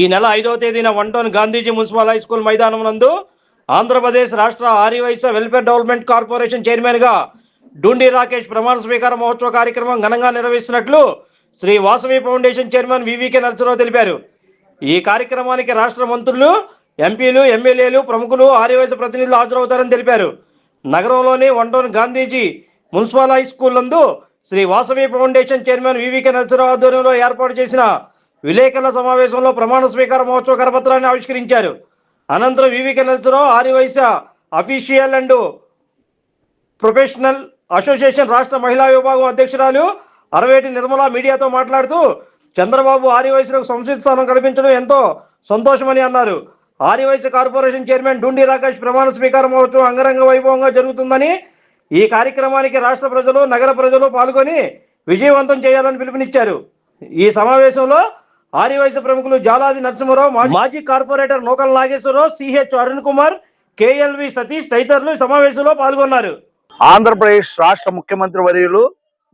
ఈ నెల ఐదవ తేదీన వంటోన్ గాంధీజీ మున్సిపల్ హై స్కూల్ మైదానం నందు ఆంధ్రప్రదేశ్ రాష్ట్ర ఆర్యవైశ్య వెల్ఫేర్ డెవలప్మెంట్ కార్పొరేషన్ చైర్మన్గా డూండి రాకేష్ ప్రమాణ స్వీకార మహోత్సవ కార్యక్రమం ఘనంగా నిర్వహిస్తున్నట్లు Shri Vasavi foundation chairman VVK Narasarao తెలిపారు. ఈ కార్యక్రమానికి రాష్ట్ర మంత్రులు ఎంపీలు ఎమ్మెల్యేలు ప్రముఖులు ఆర్యవైశ్య ప్రతినిధులు హాజరవుతారని తెలిపారు. నగరంలోని వంటోన్ గాంధీజీ మున్సిపల్ హై స్కూల్ నందు Shri Vasavi foundation chairman VVK Narasarao ఆధ్వర్యంలో ఏర్పాటు చేసిన విలేకరుల సమావేశంలో ప్రమాణ స్వీకార మహోత్సవ కరపత్రాన్ని ఆవిష్కరించారు. అనంతరం VVK Narasarao Aryavysya official and professional association రాష్ట్ర మహిళా విభాగం అధ్యక్షురాలు అరవేటి నిర్మల మీడియాతో మాట్లాడుతూ చంద్రబాబు ఆర్యవైశ్యులకు సంస్కృతి స్థానం కల్పించడం ఎంతో సంతోషమని అన్నారు. ఆర్యవైశ్య కార్పొరేషన్ చైర్మన్ డుండి రాకేష్ ప్రమాణ స్వీకార మహోత్సవం అంగరంగ వైభవంగా జరుగుతుందని ఈ కార్యక్రమానికి రాష్ట్ర ప్రజలు నగర ప్రజలు పాల్గొని విజయవంతం చేయాలని పిలుపునిచ్చారు. ఈ సమావేశంలో ఆర్యవైశ్య ప్రముఖులు జాలాది నరసింహారావు మాజీ- మాజీ corporator Nukala Nageswararao CH Arun Kumar KLV Satish తదితరులు సమావేశంలో పాల్గొన్నారు. ఆంధ్రప్రదేశ్ రాష్ట్ర ముఖ్యమంత్రి వర్యులు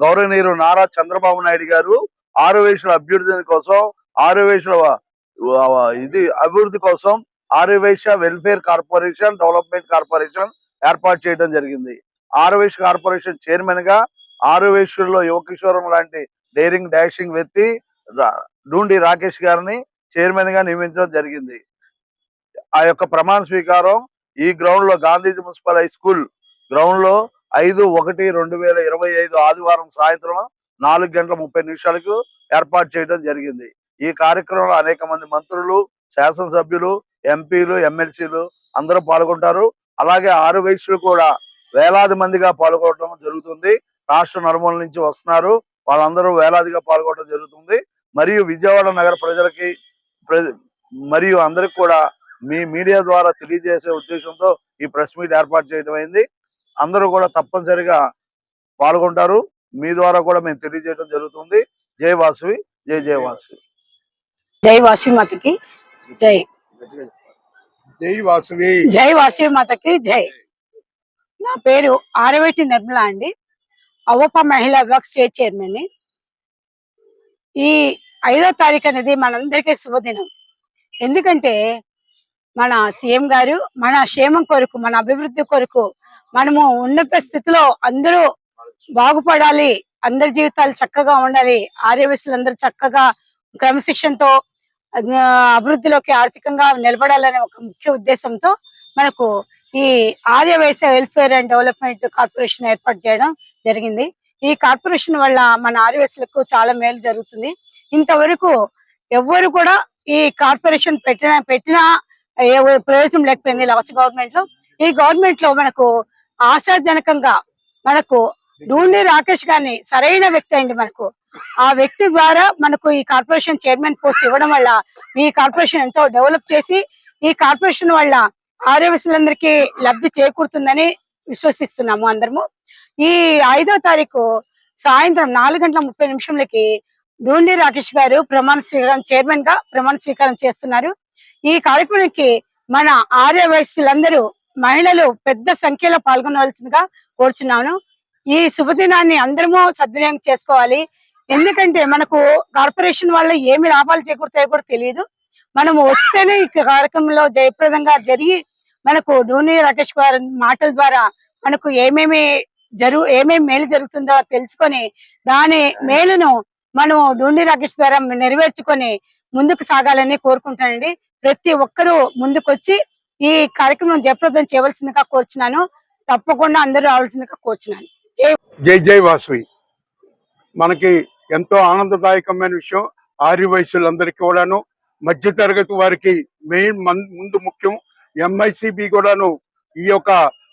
గౌరవనీయులు నారా చంద్రబాబు నాయుడు గారు ఆరువేషుల అభ్యున్నతి కోసం ఆరువేషుల ఇది అభివృద్ధి కోసం ఆరువేష వెల్ఫేర్ కార్పొరేషన్ డెవలప్మెంట్ కార్పొరేషన్ ఏర్పాటు చేయడం జరిగింది. ఆరువేష కార్పొరేషన్ చైర్మన్గా ఆరువేషుల్లో యువకిషోరం లాంటి డేరింగ్ డాషింగ్ వ్యక్తి డూండి రాకేష్ గారిని చైర్మన్గా నియమించడం జరిగింది. ఆ యొక్క ప్రమాణ స్వీకారం ఈ గ్రౌండ్లో గాంధీజీ మున్సిపల్ హై స్కూల్ గ్రౌండ్లో ఐదు ఒకటి రెండు వేల ఇరవై ఐదు ఆదివారం సాయంత్రం నాలుగు గంటల ముప్పై నిమిషాలకు ఏర్పాటు చేయడం జరిగింది. ఈ కార్యక్రమంలో అనేక మంది మంత్రులు శాసనసభ్యులు ఎంపీలు ఎమ్మెల్సీలు అందరూ పాల్గొంటారు. అలాగే ఆరు వయసులు కూడా వేలాది మందిగా పాల్గొనడం జరుగుతుంది. రాష్ట్ర నలుమూల నుంచి వస్తున్నారు. వాళ్ళందరూ వేలాదిగా పాల్గొనడం జరుగుతుంది. మరియు విజయవాడ నగర ప్రజలకి ప్ర- మరియు అందరికి కూడా మీ మీడియా ద్వారా తెలియజేసే ఉద్దేశంతో ఈ ప్రెస్ మీట్ ఏర్పాటు చేయడం అయింది. అందరూ కూడా తప్పనిసరిగా పాల్గొంటారు. మీ ద్వారా కూడా మేము తెలియజేయడం జరుగుతుంది. జై వాసవి జై జై వాసవి. జై వాసవి మాతకి జై. జై వాసవి. జై వాసవి మాతకి జై. నా పేరు ఆరవేటి నిర్మల అండి. అవప మహిళా విభాగ్ స్టేట్ చైర్మన్ ఈ ఐదో తారీఖు అనేది మనందరికీ శుభదినం. ఎందుకంటే మన సీఎం గారు మన క్షేమం కొరకు మన అభివృద్ధి కొరకు మనము ఉన్నత స్థితిలో అందరూ బాగుపడాలి అందరి జీవితాలు చక్కగా ఉండాలి ఆర్యవేశులందరూ చక్కగా క్రమశిక్షణతో అభివృద్ధిలోకి ఆర్థికంగా నిలబడాలనే ఒక ముఖ్య ఉద్దేశంతో మనకు ఈ Arya welfare and development corporation ఏర్పాటు చేయడం జరిగింది. ఈ కార్పొరేషన్ వల్ల మన ఆర్యవేశులకు చాలా మేలు జరుగుతుంది. ఇంతవరకు ఎవ్వరు కూడా ఈ కార్పొరేషన్ పెట్టిన పెట్టిన ఏ ప్రయోజనం లేకపోయింది లాస్ట్ గవర్నమెంట్లో ఈ గవర్నమెంట్లో మనకు ఆశాజనకంగా మనకు డూండి రాకేష్ గారిని సరైన వ్యక్తి అండి మనకు. ఆ వ్యక్తి ద్వారా మనకు ఈ కార్పొరేషన్ చైర్మన్ పోస్ట్ ఇవ్వడం వల్ల ఈ కార్పొరేషన్ ఎంతో డెవలప్ చేసి ఈ కార్పొరేషన్ వల్ల ఆర్యవసులందరికీ లబ్ధి చేకూరుతుందని విశ్వసిస్తున్నాము అందరము. ఈ ఐదో తారీఖు సాయంత్రం నాలుగు గంటల ముప్పై నిమిషంలకి డూండి రాకేష్ గారు ప్రమాణ స్వీకారం చైర్మన్గా ప్రమాణ స్వీకారం చేస్తున్నారు. ఈ కార్యక్రమానికి మన ఆర్య వయస్సులందరూ మహిళలు పెద్ద సంఖ్యలో పాల్గొనవలసిందిగా కోరుచున్నాను. ఈ శుభదినాన్ని అందరము సద్వినియోగం చేసుకోవాలి. ఎందుకంటే మనకు కార్పొరేషన్ వల్ల ఏమి లాభాలు చేకూరుతాయో కూడా తెలియదు. మనం వస్తేనే ఈ కార్యక్రమంలో జయప్రదంగా జరిగి మనకు డూని రాకేష్ గారి మాటల ద్వారా మనకు ఏమేమి జరుగు ఏమేమి మేలు జరుగుతుందో తెలుసుకొని దాని మేలును మనం డూండి రాకేష్ ద్వారా నెరవేర్చుకొని ముందుకు సాగాలని కోరుకుంటానండి ప్రతి ఒక్కరూ ముందుకొచ్చి ఈ కార్యక్రమం జయప్రదం చేయవలసిందిగా కోరుచున్నాను. తప్పకుండా అందరూ రావాల్సిందిగా కోరుచున్నాను. జై జై వాసవి. మనకి ఎంతో ఆనందదాయకమైన విషయం ఆర్య వయసులందరికీ కూడాను మధ్య తరగతి వారికి మెయిన్ ముందు ముఖ్యం ఎంఐసిబి కూడాను ఈ యొక్క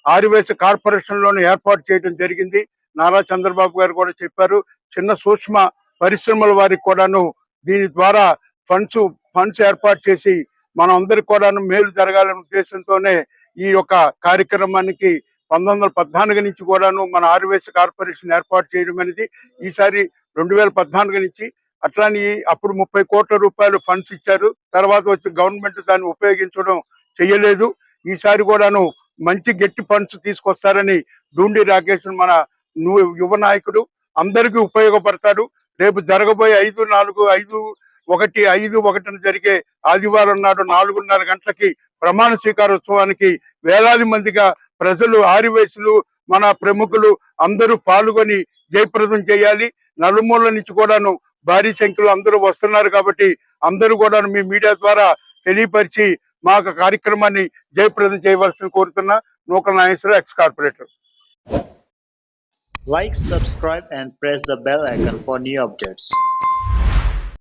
ఆరువేస కార్పొరేషన్ లోను ఏర్పాటు చేయడం జరిగింది. నారా చంద్రబాబు గారు కూడా చెప్పారు. చిన్న సూక్ష్మ పరిశ్రమల వారికి కూడాను దీని ద్వారా ఫండ్స్ ఫండ్స్ ఏర్పాటు చేసి మనం అందరికి కూడాను మేలు జరగాలనే ఉద్దేశంతోనే ఈ యొక్క కార్యక్రమానికి పంతొమ్మిది వందల నుంచి కూడాను మన ఆరువేస కార్పొరేషన్ ఏర్పాటు చేయడం అనేది ఈసారి రెండు వేల నుంచి అట్లానే అప్పుడు ముప్పై కోట్ల రూపాయలు ఫండ్స్ ఇచ్చారు. తర్వాత వచ్చి గవర్నమెంట్ దాన్ని ఉపయోగించడం చేయలేదు. ఈసారి కూడాను మంచి గట్టి ఫండ్స్ తీసుకొస్తారని డూండి రాకేష్ మన యువ నాయకుడు అందరికీ ఉపయోగపడతాడు. రేపు జరగబోయే ఐదు నాలుగు ఐదు ఒకటి ఐదు ఒకటిన జరిగే ఆదివారం నాడు నాలుగున్నర గంటలకి ప్రమాణ స్వీకారోత్సవానికి వేలాది మందిగా ప్రజలు ఆరివేసులు మన ప్రముఖులు అందరూ పాల్గొని జయప్రదం చేయాలి. నలుమూల నుంచి కూడాను భారీ సంఖ్యలో అందరూ వస్తున్నారు కాబట్టి అందరూ కూడా మీ మీడియా ద్వారా తెలియపరిచి మా యొక్క కార్యక్రమాన్ని జయప్రదం చేయవలసిన కోరుతున్న Nukala Nageswara ex corporator Like, subscribe, and press the bell icon for new updates.